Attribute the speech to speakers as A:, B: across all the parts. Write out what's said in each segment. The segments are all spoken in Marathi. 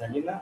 A: झाली ना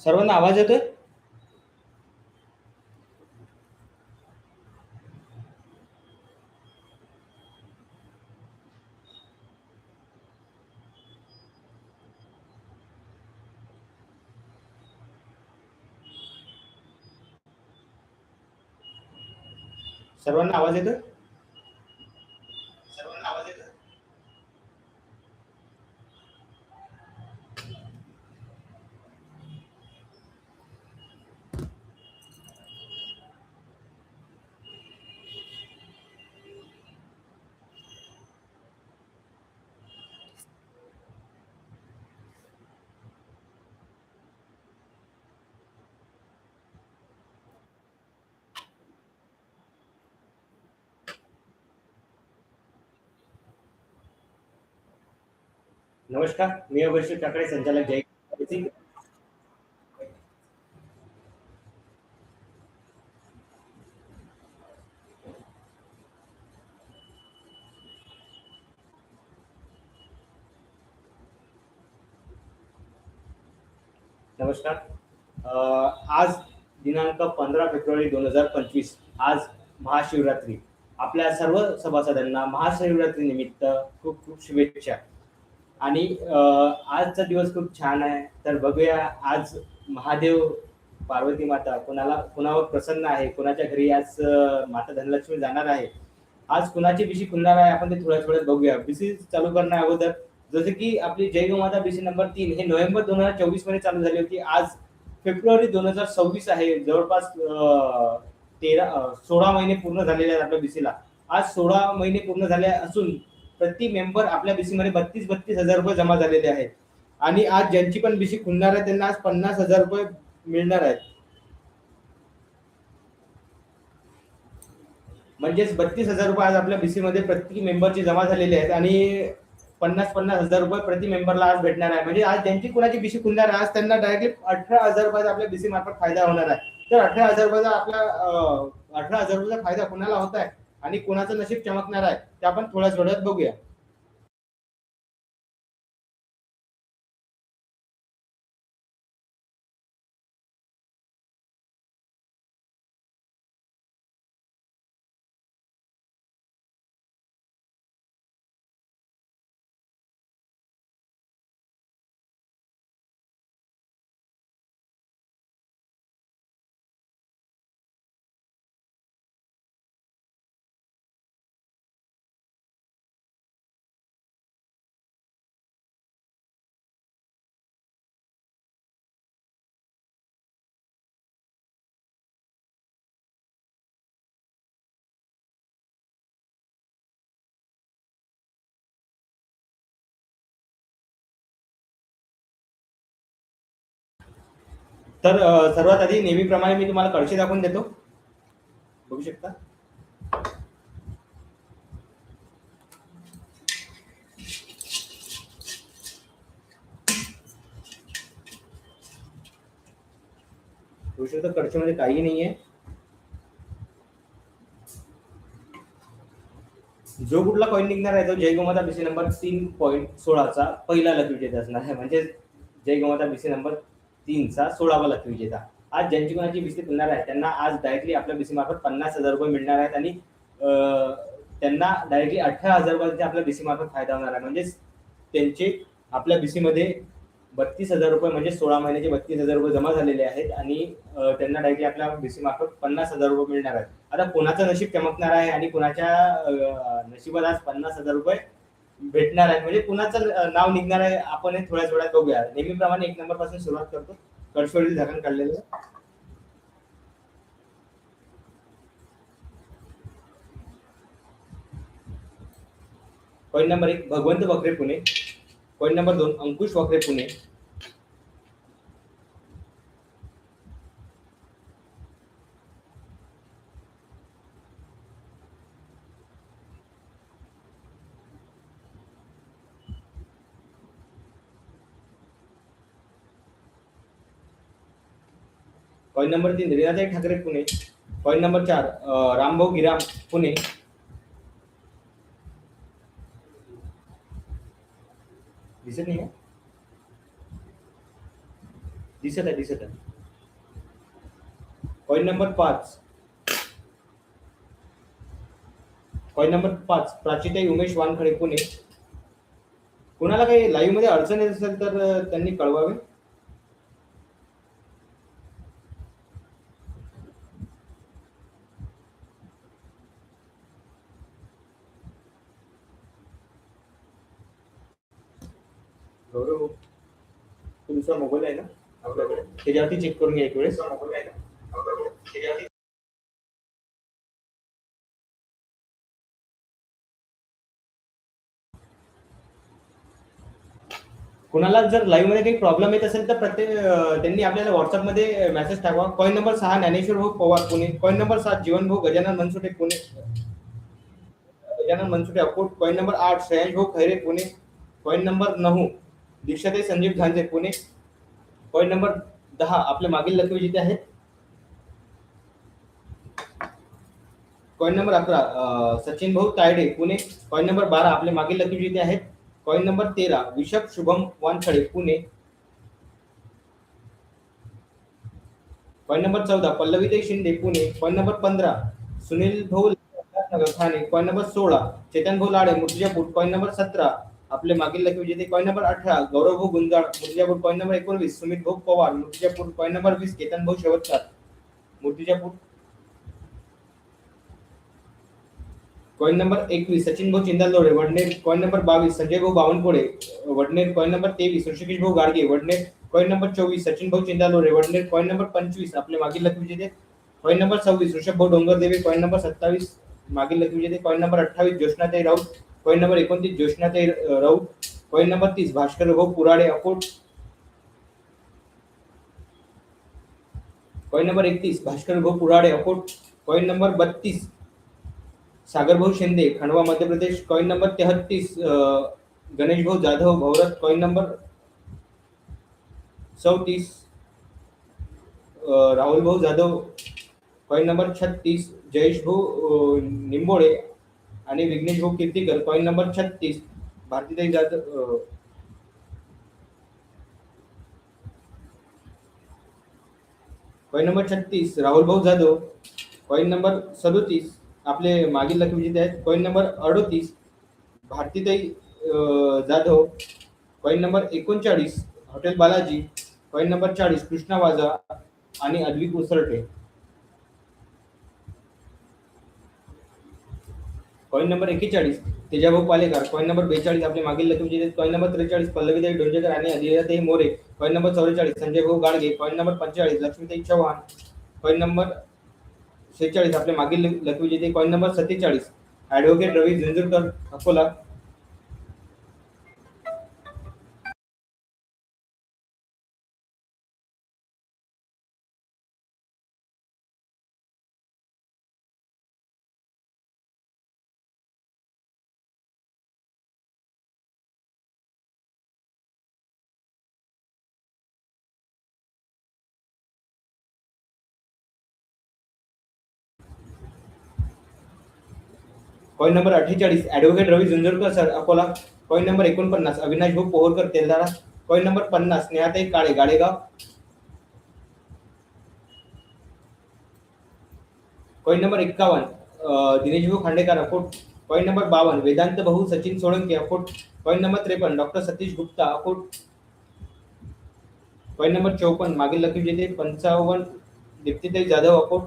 A: सर्वांना आवाज येतोय? सर्वांना आवाज येतोय? नमस्कार मी अभिषेक काकडे संचालक जय नमस्कार. आज दिनांक पंधरा फेब्रुवारी दोन हजार पंचवीस आज महाशिवरात्री. आपल्या सर्व सभासदांना महाशिवरात्री निमित्त खूप खूप शुभेच्छा. आणि आजचा दिवस खूप छान आहे. तर बघूया आज महादेव पार्वती माता कोणाला कुणावर प्रसन्न आहे? कोणाच्या घरी आज माता धनलक्ष्मी जाणार आहे? आज कुणाची बिशी खुलणार आहे? आपण ते थोड्या थोड्यात बघूया. बिशी चालू करण्या अगोदर जसं की आपली जय माता बिशी नंबर तीन हे नोव्हेंबर दोन हजार चोवीसमध्ये चालू झाली होती. आज फेब्रुवारी दोन हजार सव्वीस आहे. जवळपास तेरा सोळा महिने पूर्ण झालेले आहेत आपल्या बिसीला आज सोळा महिने पूर्ण झाले असून प्रति मेंबर आपल्या बीसी मध्ये बत्तीस बत्तीस हजार रुपये जमा झालेले आहेत. आणि आज ज्यांची पण बीसी खुलणार आहे त्यांना आज पन्नास हजार रुपये मिळणार आहेत. म्हणजेच बत्तीस हजार रुपये आज आपल्या बीसी मध्ये प्रत्येक मेंबरची जमा झालेली आहेत आणि पन्नास पन्नास हजार रुपये प्रति मेंबरला आज भेटणार आहे. म्हणजे आज ज्यांची कुणाची बीसी खुलणार आहे आज त्यांना डायरेक्टली अठरा हजार रुपयाचा आपल्या बीसी मार्फत फायदा होणार आहे. तर अठरा हजार रुपयाचा आपला अठरा हजार रुपयाचा फायदा कुणाला होत आहे? आणि कुणाचं नशीब चमकणार आहे ते आपण थोड्याच वेळात बघूया. तर सर्वात आधी नेहमीप्रमाणे मी तुम्हाला कळशी दाखवून देतो. बघू शकता? बघू शकता नाही काही जो कुठला कॉईन निघणार आहे तो जय गोमाता बीसी नंबर तीन पॉईंट सोळाचा पहिला लकी विजेता असणार आहे. म्हणजे जय गोमाता बीसी नंबर तीनचा सोळावा लकी विजेता. आज ज्यांची कोणाची बीसी मिळणार आहे त्यांना आज डायरेक्टली आपल्या बीसी मार्फत पन्नास हजार रुपये मिळणार आहेत आणि त्यांना डायरेक्टली अठरा हजार रुपयाचे आपल्या बीसी मार्फत फायदा होणार आहे. म्हणजेच त्यांचे आपल्या बी सीमध्ये बत्तीस हजार रुपये म्हणजे सोळा महिन्याचे बत्तीस हजार रुपये जमा झालेले आहेत आणि त्यांना डायरेक्टली आपल्या बीसी मार्फत पन्नास हजार रुपये मिळणार आहेत. आता कोणाचं नशीब चमकणार आहे आणि कोणाच्या नशिबात आज पन्नास हजार रुपये भेटणार आहे. म्हणजे कुणाचं नाव निघणार आहे आपण हे थोड्याच वेळात बघूया. नेहमीप्रमाणे एक नंबरपासून सुरुवात करतो. कडसोडील झाकण काढलेलं. पॉईंट नंबर एक भगवंत वक्रे पुणे. पॉईंट नंबर दोन अंकुश वक्रे पुणे. पॉईंट नंबर तीन रीनाताई ठाकरे पुणे. पॉईंट नंबर चार रामभाऊ गिराम पुणे. दिसत नाही का? दिसत आहे दिसत आहे. पॉईंट नंबर पाच. पॉईंट नंबर पाच प्राचीताई उमेश वानखडे पुणे. कुणाला काही लाईव्हमध्ये अडचण येत असेल तर त्यांनी कळवावे गौरव तुमचा मोबाईल आहे ना? आपल्याकडे. त्याच्यावरती चेक करून घ्या एक वेळेस. कुणाला जर लाईव्हमध्ये काही प्रॉब्लेम येत असेल तर प्रत्येक त्यांनी आपल्याला व्हॉट्सअपमध्ये मेसेज टाकावा. कॉईन नंबर सहा ज्ञानेश्वर भाऊ पवार पुणे. कॉईन नंबर सात जीवन भाऊ गजानन मनसुटे पुणे. गजानन मनसुटे अकोट. कॉईन नंबर आठ श्रेयांश भाऊ खैरे पुणे. कॉईन नंबर नऊ दीक्षाताई संजीव झांजे पुणे. पॉईंट नंबर दहा आपल्या मागील लकी जिथे आहेत? कॉईन नंबर अकरा सचिन भाऊ तायडे पुणे. कॉईन नंबर बारा आपले मागील लकी जिथे आहेत? कॉईन नंबर तेरा विशप शुभम वानखडे पुणे. कॉईन नंबर चौदा पल्लवीताई शिंदे पुणे. कॉईन नंबर पंधरा सुनील भाऊ ठाणे. कॉईन नंबर सोळा चेतन भाऊ लाडे मुर्तिजापूर कॉईन नंबर सतरा आपले मागील लकी विजेते कॉईन नंबर अठरा गौरव भाऊ गुंजाळ मुर्तिजापूर कॉईन नंबर एकोणवीस सुमित भाऊ पवार मुर्तिजापूर कॉईन नंबर वीस केतन भाऊ शेवटकर मूर्तिजापूर कॉईन नंबर एकवीस सचिन भाऊ चिंदालोडे वडनेर कॉईन नंबर बावीस संजय भाऊ बावनकुळे वडनेर कॉईन नंबर तेवीस ऋषिकेश भाऊ गाडगे वडनेर कॉईन नंबर चोवीस सचिन भाऊ चिंदालोडे वडनेर कॉईन नंबर पंचवीस आपले मागील लकी विजेते कॉईन नंबर सव्वीस ऋषभ भाऊ डोंगरदेवी कॉईन नंबर सत्तावीस मागील लकी विजेते कॉईन नंबर अठ्ठावीस ज्योष्णाताई राऊत कॉईन नंबर एकोणतीस ज्योष्णाताई राऊत. कॉईन नंबर तीस भास्कर भाऊ पुराडे अकोट. कॉईन नंबर एकतीस भास्कर भाऊ पुराडे अकोट. कॉईन नंबर बत्तीस सागर भाऊ शिंदे खंडवा मध्य प्रदेश. कॉईन नंबर तेहत्तीस गणेश भाऊ जाधव भौरत कॉईन नंबर चौतीस राहुल भाऊ जाधव. कॉईन नंबर छत्तीस जयेश भाऊ निंबोडे. आणि विघ्नेश भाऊ कीर्तीकर कॉईन नंबर छत्तीस. भारतीताई जाधव अ, नंबर छत्तीस. राहुल भाऊ जाधव कॉईन नंबर सदोतीस. आपले मागील लकी विजेते आहेत. कॉईन नंबर अडोतीस. भारतीताई जाधव कॉईन नंबर एकोणचाळीस. हॉटेल बालाजी पॉईंट नंबर चाळीस. कृष्णा वाजा आणि अद्विक उसरटे. कॉईन नंबर एकेचाळीस. तेजाभाऊ पालेकर कॉईन नंबर बेचाळीस आपले मागील लकी कॉईन नंबर त्रेचाळीस पल्लवीताई डोंजेकर आणि अधिराताई मोरे कॉईन नंबर चौवेचाळीस संजय भाऊ गाडगे कॉईन नंबर पंचेचाळीस लक्ष्मीताई चव्हाण कॉईन नंबर शेहेचाळीस आपले मागील लक्ष्मीजी कॉईन नंबर सत्तेचाळीस. Advocate Ravi Zunzurkar Akola coin number अठ्ठेचाळीस advocate Ravi Zunzurkar sir Akola. Coin number एकोणपन्नास अविनाश भाऊ पोहरकर तेलदारा. कॉईन नंबर पन्नास स्नेहाताई काळे गाडेगाव. कॉईन नंबर एक्कावन्न अं, दिनेश भाऊ खांडेकर अकोट. कॉईन नंबर बावन्न वेदांत भाऊ सचिन सोळंके अकोट. कॉईन नंबर त्रेपन्न doctor Satish Gupta Akot. Coin number चौपन्न मागील लकी जिथे पंचावन्न दीप्तीताई जाधव अकोट.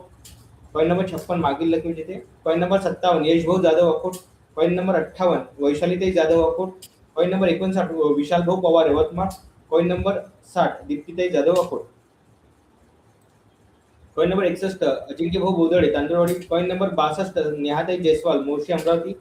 A: पॉईंट नंबर छप्पन मागील लकी जिथे पॉईंट नंबर सत्तावन्न यशभाऊ जाधव अकोट पॉईंट नंबर अठ्ठावन्न वैशालीताई जाधव अकोट पॉईंट नंबर एकोणसाठ विशाल भाऊ पवार यवतमाळ पॉईंट नंबर साठ दीप्तीताई जाधव अकोट पॉईंट नंबर एकसष्ट अजिंक्य भाऊ बोदडे तांदूळवाडी कॉईन नंबर बासष्ट नेहाताई जयस्वाल मोर्शी अमरावती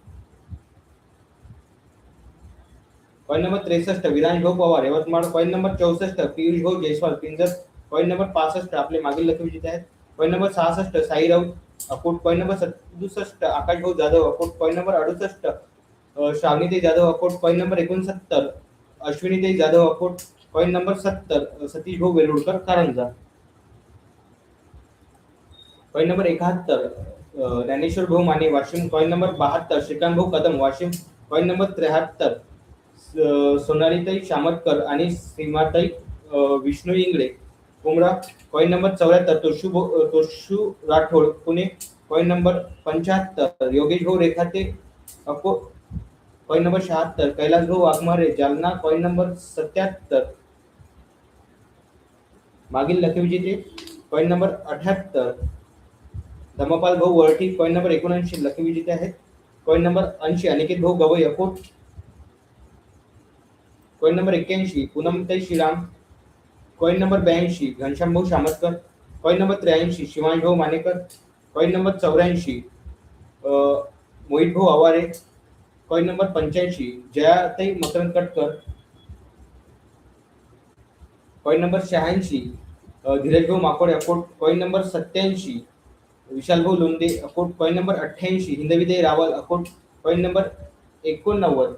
A: पॉईंट नंबर त्रेसष्ट विराज भाऊ पवार यवतमाळ पॉईंट नंबर चौसष्ट पियुष भाऊ जयस्वाल पिंजर पॉईंट नंबर पासष्ट आपले मागील लक्ष्मी जिथे आहेत पॉईंट नंबर सहासष्ट साई राऊत अकोट पॉईंट नंबर सदुसष्ट आकाश भाऊ जाधव अकोट पॉईंट नंबर अडुसष्ट अ, श्रावणीताई जाधव अकोट पॉईंट नंबर एकोणसत्तर अश्विनीताई जाधव अकोट पॉईंट नंबर सत्तर सतीश भाऊ वेलुडकर कारंजा. पॉईंट नंबर एकाहत्तर ज्ञानेश्वर भाऊ माने वाशिम पॉईंट नंबर बहात्तर श्रीकांत भाऊ कदम वाशिम पॉईंट नंबर त्र्याहत्तर सोनालीताई शामतकर आणि सीमाताई विष्णू इंगळे. कुमरा कॉईन नंबर चौऱ्याहत्तर तोशू तोशू राठोड पुणे कॉईन नंबर पंच्याहत्तर योगेश भाऊ रेखाते अको कॉईन नंबर शहात्तर कैलास भाऊ वाघमारे जालना कॉईन नंबर सत्याहत्तर. मागील लखविजेते कॉईन नंबर अठ्याहत्तर. धमपाल भाऊ वरठी कॉईन नंबर एकोणऐंशी लखविजेते आहेत. कॉईन नंबर ऐंशी अनिकेत भाऊ गवई अकोट. कॉईन नंबर एक्क्याऐंशी पूनमताई श्रीराम. कॉईन नंबर ब्याऐंशी घनश्याम भाऊ शामतकर कॉईन नंबर त्र्याऐंशी शिवांश भाऊ मानेकर कॉईन नंबर चौऱ्याऐंशी मोहित भाऊ आवारे. कॉईन नंबर पंच्याऐंशी जयाताई मकरंद कटकर कॉईन नंबर शहाऐंशी धीरज भाऊ माकोडे अकोट. कॉईन नंबर सत्याऐंशी विशाल भाऊ लोंदे अकोट. कॉईन नंबर अठ्ठ्याऐंशी हिंदविदय रावल अकोट. कॉईन नंबर एकोणनव्वद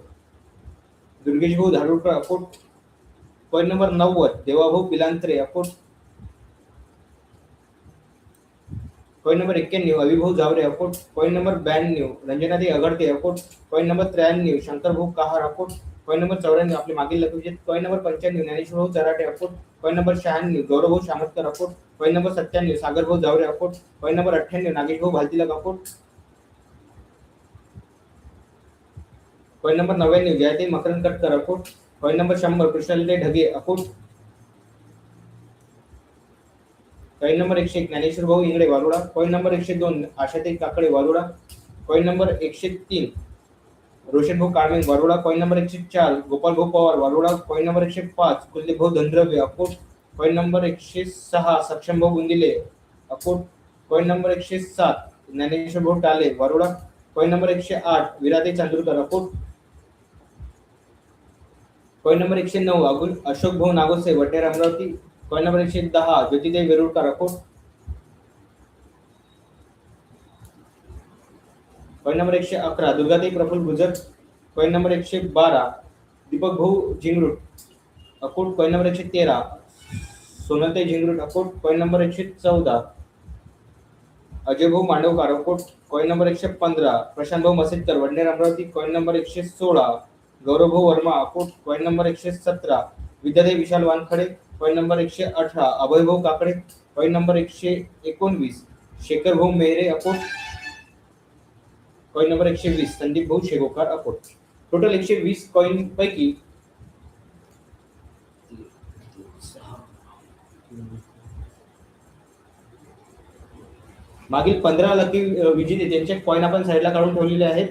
A: दुर्गेश भाऊ धारुरकर अकोट. पॉईंट नंबर नव्वद देवाभाऊ पिलांत्रे अकोट पॉईंट नंबर एक्क्याण्णव अविभाऊ जावरे अकोट पॉईंट नंबर ब्याण्णव रंजनादे अगडते अकोट पॉईंट नंबर त्र्याण्णव शंकरभाऊ कहार अकोट पॉईंट नंबर चौऱ्याण्णव आपले मागील लक्ष्मीचे पॉईंट नंबर पंच्याण्णव ज्ञानेश्वर भाऊ चराटे अकोट पॉईंट नंबर शहाण्णव गौरवभाऊ शामतकर अकोट पॉईंट नंबर सत्त्याण्णव सागरभाऊ जावरे अकोट पॉईंट नंबर अठ्ठ्याण्णव नागेशभाऊ भाऊ अकोट पॉईंट नंबर नव्याण्णव जयाते मकरंद कटकर अकोट पॉईंट नंबर शंभर कृष्णालिताई ढगे. अकोट पॉईंट नंबर एकशे एक ज्ञानेश्वर भाऊ इंगडे वारुडा. पॉईंट नंबर एकशे दोन आशाताई काकडे वारुडा. पॉईंट नंबर एकशे तीन रोशन भाऊ काळमेन वारुडा. पॉईंट नंबर एकशे चार गोपाल भाऊ पवार वारुडा. पॉईंट नंबर एकशे पाच कुलदीप भाऊ धनद्रव्य अकोट. पॉईंट नंबर एकशे सहा सक्षम भाऊ गुंदिले अकोट. कॉईन नंबर एकशे सात ज्ञानेश्वर भाऊ टाले वारुडा. पॉईंट नंबर एकशे आठ विराते चांदूरकर अकोट. कॉइन नंबर एकशे नऊ अगुल अशोक भाऊ नागोसे वटेर अमरावती कॉइन नंबर एकशे दहा ज्योतिदेव वेरुळकर अकोट. कॉइन नंबर एकशे अकरा दुर्गादेवी प्रफुल गुजर. कॉइन नंबर एकशे बारा दीपक भाऊ झिंगरूट अकोट. कॉइन नंबर एकशे तेरा सोनलताई झिंगरूट अकोट. कॉइन नंबर एकशे चौदा अजय भाऊ मांडवकार अकोट. कॉइन नंबर एकशे पंधरा प्रशांत भाऊ मसेदकर वडनेर अमरावती कॉइन नंबर एकशे सोळा गौरवभाऊ वर्मा अकोट कॉईन नंबर एकशे सतरा. विद्यादेव विशाल वानखडे कॉईन नंबर एकशे अठरा. अभयभाऊ काकडे कॉईन नंबर एकशे एकोणवीस. शेखर भाऊ मेहरे अकोट कॉईन नंबर एकशे वीस. संदीप भाऊ शेगोकार अकोट. टोटल एकशे वीस कॉईन पैकी मागील पंधरा लकी विजेते त्यांचे कॉईन आपण साईडला काढून ठेवलेले आहेत.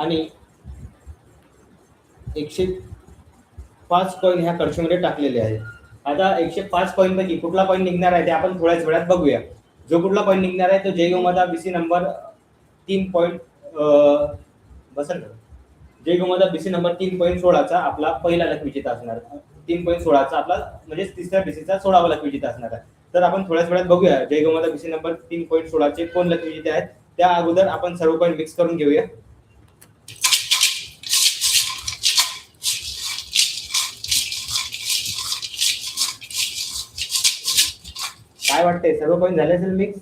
A: आणि एकशे पाच कॉईन ह्या कळशीमध्ये टाकलेले आहेत. आता एकशे पाच कॉईनपैकी कुठला कॉईन निघणार आहे ते आपण थोड्याच वेळात बघूया. जो कुठला कॉईन निघणार आहे तो जय गोमाता बीसी नंबर तीन पॉईंट बसल ना जय गोमाता बीसी नंबर तीन पॉईंट सोळाचा आपला पहिला लख विजेता असणार. तीन पॉईंट सोळाचा आपला म्हणजे तिसऱ्या बीसीचा सोळावा लख विजेता असणार आहे. तर आपण थोड्याच वेळात बघूया जय गोमाता बीसी नंबर तीन पॉईंट सोळाचे कोण लख विजेते आहेत? त्या अगोदर आपण सर्व पॉईंट मिक्स करून घेऊया. काय वाटतंय? सर्व पॉईंट झाले असेल मिक्स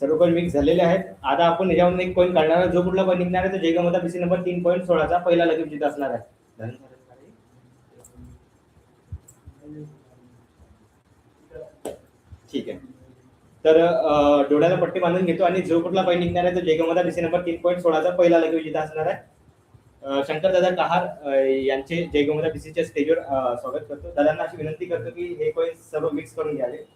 A: सर्व कॉइन मिक्स झालेले आहेत. आता आपण याच्यामधून एक पॉईंट काढणार जो कुठला पॉईंट निघणार आहे तो जयगमता पीसी नंबर तीन पॉईंट सोळाचा पहिला लगेच जिथे असणार आहे. ठीक आहे. तर डोळ्याला पट्टी बांधून घेतो आणि जो कुठला पॉईंट निघणार आहे तो जयगमता बीसी नंबर तीन पॉईंट सोळाचा पहिला लकी विजेता असणार आहे. शंकरदादा शंकर दादा कहार अं, यांचे जयगमता बीसीच्या स्टेजवर स्वागत करतो. दादांना अशी विनंती करतो की हे पॉईंट सर्व मिक्स करून घ्यावे.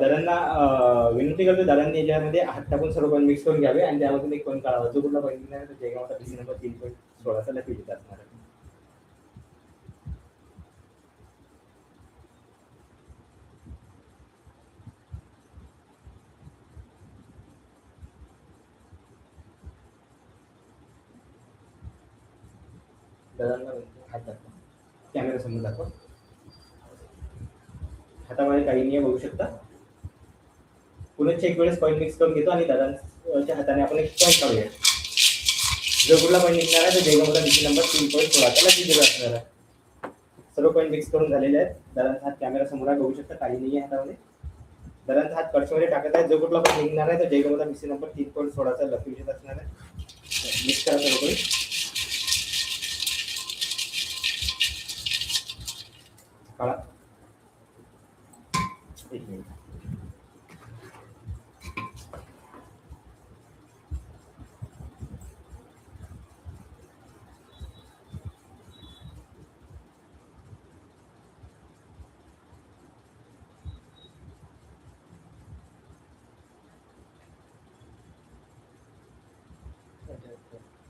A: दादांना विनंती करतो दादांनी याच्यामध्ये हात टाकून सर्व पण मिक्स करून घ्यावे आणि त्यामधून एक पण काढावा. जो कुठला पॉईंट नाही आहे तो जयगावचा बीसी नंबर तीन पॉईंट सोळाचा लकी विजेता असणार. आहे दादांना हात दाखवा कॅमेरा समोर दाखवा. हातामध्ये काही नाही आहे, बघू शकता. पुन्हा एक वेळेस पॉईंट मिक्स करून घेतो आणि दादांच्या हाताने आपण एक पॉईंट काढूया. जो कुठला पॉईंट निघणार आहे तर जयगावला दिशे नंबर तीन पॉईंट सोळा. त्याला किती असणार आहे? सर्व पॉईंट मिक्स करून झालेले आहेत. दादांचा हात कॅमेरा समोर आहे, बघू शकता काही नाही आहे हातामध्ये. दादांचा हात कडशीमध्ये टाकत आहे. जो कुठला पॉईंट निघणार आहे तर जयगावला बीसी नंबर तीन पॉईंट सोळाचा लकी विषय असणार आहे. मिक्स करा सर्व पॉईंट काढा एक मिनिट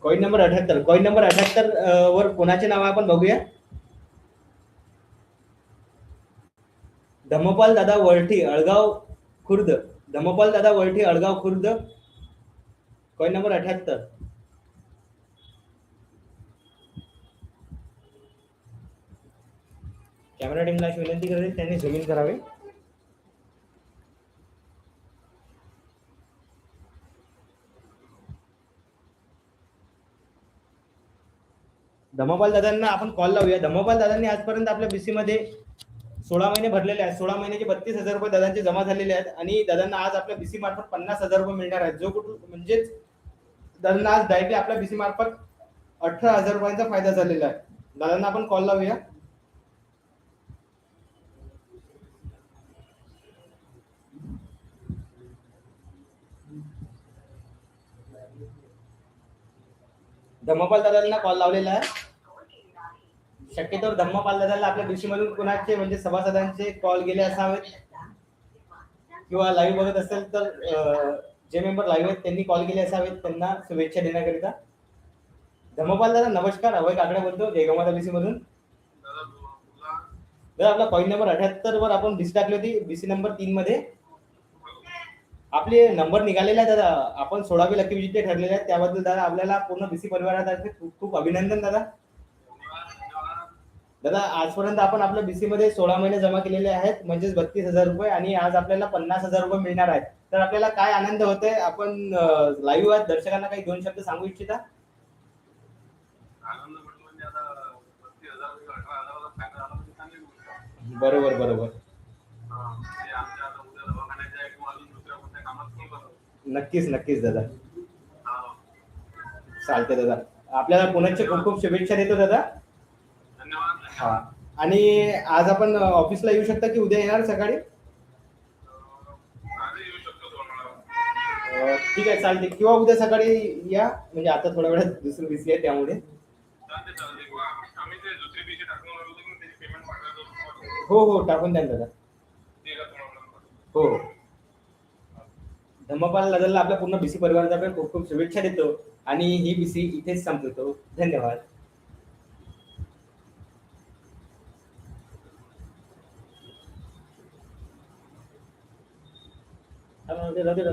A: कॉइन नंबर अठ्याहत्तर. कॉइन नंबर अठ्याहत्तर वर कोणाचे नाव आहे आपण बघूया? धम्मपाल दादा वळठी अळगाव खुर्द. धम्मपाल दादा वळठी अळगाव खुर्द. कॉइन नंबर अठ्याहत्तर. कॅमेरा टीमला अशी विनंती करेल त्यांनी झूम इन करावे. धम्मपाल दादांना आपण कॉल लावूया. धम्मपाल दादांनी आजपर्यंत आपल्या बीसी मध्ये सोळा महिने भरलेले आहेत. सोळा महिन्याचे बत्तीस हजार रुपये दादांचे जमा झालेले आहेत. आणि दादांना आज आपल्या बीसी मार्फत पन्नास हजार रुपये मिळणार आहेत. जो कुठून म्हणजेच दादांना आज डायरेक्टली आपल्या बीसी मार्फत अठरा हजार रुपयांचा फायदा झालेला आहे. दादांना आपण कॉल लावूया. धम्मपाल दादांना कॉल लावलेला आहे. शक्यतोवर धम्मपाल दादाला आपल्या बीसी मधून कुणाचे म्हणजे सभासदांचे कॉल गेले असावेत? किंवा लाईव्ह बघत असेल तर जे मेंबर लाईव्ह आहेत त्यांनी कॉल केले असावेत त्यांना शुभेच्छा देण्याकरिता. धम्मपाल दादा नमस्कार अभय काकडे बोलतो जयगमाता बीसी मधून दादा आपला पॉईंट नंबर अठ्याहत्तर वर आपण बीसी टाकली होती बीसी नंबर तीन मध्ये. आपले नंबर निघालेले आहे दादा. आपण सोळावे लकी विजेते ठरलेले आहेत. त्याबद्दल दादा आपल्याला पूर्ण बीसी परिवारातर्फे खूप खूप अभिनंदन दादा. दादा आजपर्यंत आपण आपल्या बीसी मध्ये सोळा महिने जमा केलेले आहेत म्हणजेच बत्तीस हजार रुपये आणि आज आपल्याला पन्नास हजार रुपये मिळणार आहेत. तर आपल्याला काय आनंद होतोय? आपण लाईव्ह आहेत दर्शकांना काही दोन शब्द सांगू इच्छिता?
B: म्हणजे म्हणजे.
A: बरोबर बरोबर.
B: बघा.
A: नक्कीच नक्कीच दादा. चालते दादा. आपल्याला पुण्याचे खूप खूप शुभेच्छा देतो दादा. हा. आणि आज आपण ऑफिसला येऊ शकता की उद्या येणार सकाळी? ठीक आहे चालते किंवा उद्या सकाळी या. म्हणजे आता थोड्या वेळात दुसरी बिझी आहे त्यामुळे. हो हो टाकून द्या दादा.
B: तुम्हाला
A: हो धम्मपाल दादाला आपल्या पूर्ण बीसी परिवाराचा खूप खूप शुभेच्छा देतो. आणि ही बीसी इथेच संपवतो. धन्यवाद. Ciudad de